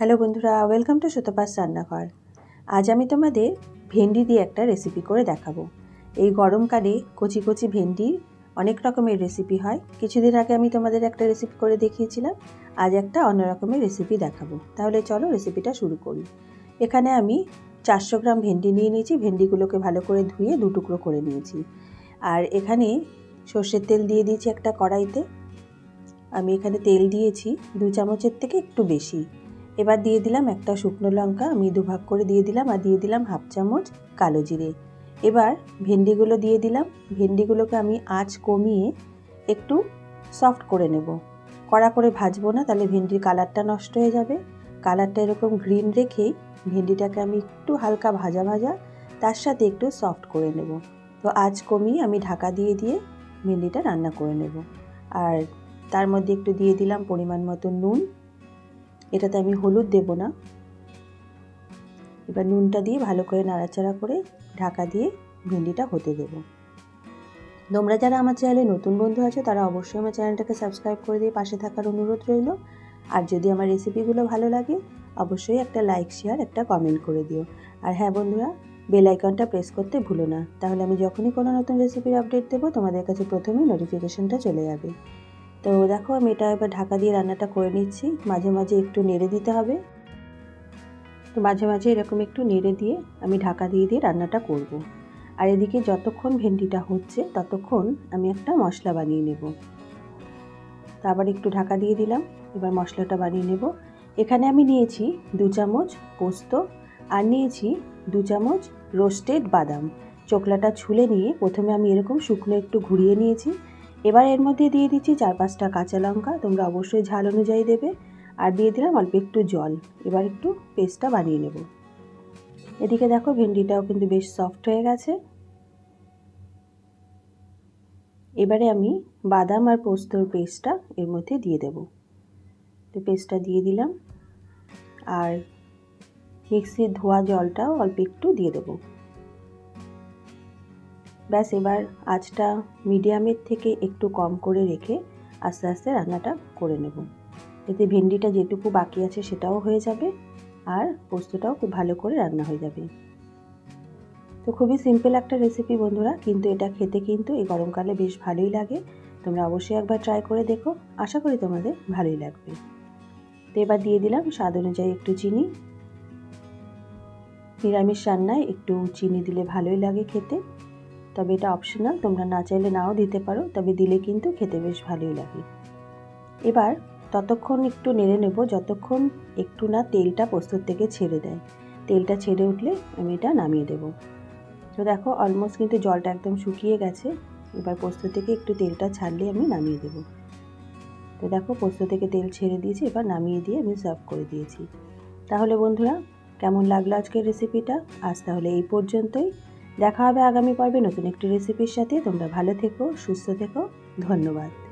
Hello বন্ধুরা welcome to Sutapa's রান্নাঘর। আজ আমি তোমাদের ভেন্ডি দিয়ে একটা রেসিপি করে দেখাবো। এই গরমকালে কচি কচি ভেন্ডি অনেক রকমের রেসিপি হয়। কিছুদিন আগে আমি তোমাদের একটা রেসিপি করে দেখিয়েছিলাম, আজ একটা অন্য রকমের রেসিপি দেখাবো। তাহলে চলো রেসিপিটা শুরু করি। এখানে আমি চারশো গ্রাম ভেন্ডি নিয়ে নিয়েছি, ভেন্ডিগুলোকে ভালো করে ধুয়ে দু টুকরো করে নিয়েছি। আর এখানে সর্ষের তেল দিয়ে দিয়েছি একটা কড়াইতে। আমি এখানে তেল দিয়েছি দু চামচের থেকে একটু বেশি। এবার দিয়ে দিলাম একটা শুকনো লঙ্কা, আমি দুভাগ করে দিয়ে দিলাম আর দিয়ে দিলাম হাফ চামচ কালো জিরে। এবার ভেন্ডিগুলো দিয়ে দিলাম। ভেন্ডিগুলোকে আমি আঁচ কমিয়ে একটু সফট করে নেব। কড়া করে ভাজবো না, তাহলে ভেন্ডির কালারটা নষ্ট হয়ে যাবে। কালারটা এরকম গ্রিন রেখেই ভেন্ডিটাকে আমি একটু হালকা ভাজা ভাজা, তার সাথে একটু সফট করে নেব। তো আঁচ কমিয়ে আমি ঢাকা দিয়ে দিয়ে ভেন্ডিটা রান্না করে নেব। আর তার মধ্যে একটু দিয়ে দিলাম পরিমাণ মতো নুন। এটাতে আমি হলুদ দেব না। এবার নুনটা দিয়ে ভালো করে নাড়াচাড়া করে ঢাকা দিয়ে ভেন্ডিটা হতে দেব। তোমরা যারা আমার চ্যানেলে নতুন বন্ধু আছো, তারা অবশ্যই আমার চ্যানেলটাকে সাবস্ক্রাইব করে দিয়ে পাশে থাকার অনুরোধ রইল। আর যদি আমার রেসিপিগুলো ভালো লাগে, অবশ্যই একটা লাইক, শেয়ার, একটা কমেন্ট করে দিও। আর হ্যাঁ বন্ধুরা, বেল আইকনটা প্রেস করতে ভুলো না। তাহলে আমি যখনই কোনো নতুন রেসিপির আপডেট দেবো, তোমাদের কাছে প্রথমেই নোটিফিকেশনটা চলে যাবে। তো দেখো আমি এটা এবার ঢাকা দিয়ে রান্নাটা করে নিচ্ছি। মাঝে মাঝে একটু নেড়ে দিতে হবে। তো মাঝে মাঝে এরকম একটু নেড়ে দিয়ে আমি ঢাকা দিয়ে দিয়ে রান্নাটা করব। আর এদিকে যতক্ষণ ভেন্ডিটা হচ্ছে ততক্ষণ আমি একটা মশলা বানিয়ে নেব। আবার একটু ঢাকা দিয়ে দিলাম, এবার মশলাটা বানিয়ে নেব। এখানে আমি নিয়েছি দু চামচ পোস্ত আর নিয়েছি দু চামচ রোস্টেড বাদাম। চোকলাটা ছুলে নিয়ে প্রথমে আমি এরকম শুকনো একটু ঘুরিয়ে নিয়েছি। এবার এর মধ্যে দিয়ে দিচ্ছি চার পাঁচটা কাঁচা লঙ্কা, তোমরা অবশ্যই ঝাল অনুযায়ী দেবে। আর দিয়ে দিলাম অল্প একটু জল। এবার একটু পেস্টটা বানিয়ে নেব। এদিকে দেখো ভেন্ডিটাও কিন্তু বেশ সফট হয়ে গেছে। এবারে আমি বাদাম আর পোস্তর পেস্টটা এর মধ্যে দিয়ে দেব। তো পেস্টটা দিয়ে দিলাম। আর মিক্সির ধোয়া জলটাও অল্প একটু দিয়ে দেবো। ব্যাস এবার আঁচটা মিডিয়ামের থেকে একটু কম করে রেখে আস্তে আস্তে রান্নাটা করে নেব। এতে ভেন্ডিটা যেটুকু বাকি আছে সেটাও হয়ে যাবে আর পোস্তটাও খুব ভালো করে রান্না হয়ে যাবে। তো খুবই সিম্পল একটা রেসিপি বন্ধুরা, কিন্তু এটা খেতে কিন্তু এই গরমকালে বেশ ভালোই লাগে। তোমরা অবশ্যই একবার ট্রাই করে দেখো, আশা করি তোমাদের ভালোই লাগবে। তো এবার দিয়ে দিলাম স্বাদ অনুযায়ী একটু চিনি। নিরামিষ রান্নায় একটু চিনি দিলে ভালোই লাগে খেতে। তবে এটা অপশনাল তোমরা না চাইলে নাও দিতে পারো, তবে দিলে কিন্তু খেতে বেশ ভালোই লাগে। এবার ততক্ষণ একটু নেড়ে নেব, যতক্ষণ একটু না তেলটা পোস্তর থেকে ছেড়ে দেয়। তেলটা ছেড়ে উঠলে আমি এটা নামিয়ে দেব। তো দেখো অলমোস্ট কিন্তু জলটা একদম শুকিয়ে গেছে, এবার পোস্ত থেকে একটু তেলটা ছাড়লে আমি নামিয়ে দেব। তো দেখো পোস্ত থেকে তেল ছেড়ে দিয়েছি, এবার নামিয়ে দিয়ে আমি সার্ভ করে দিয়েছি। তাহলে বন্ধুরা, কেমন লাগল আজকের রেসিপিটা আজ তাহলে এই পর্যন্তই। দেখা হবে আগামী পর্বে নতুন একটি রেসিপির সাথে। তোমরা ভালো থেকো সুস্থ থেকো। ধন্যবাদ।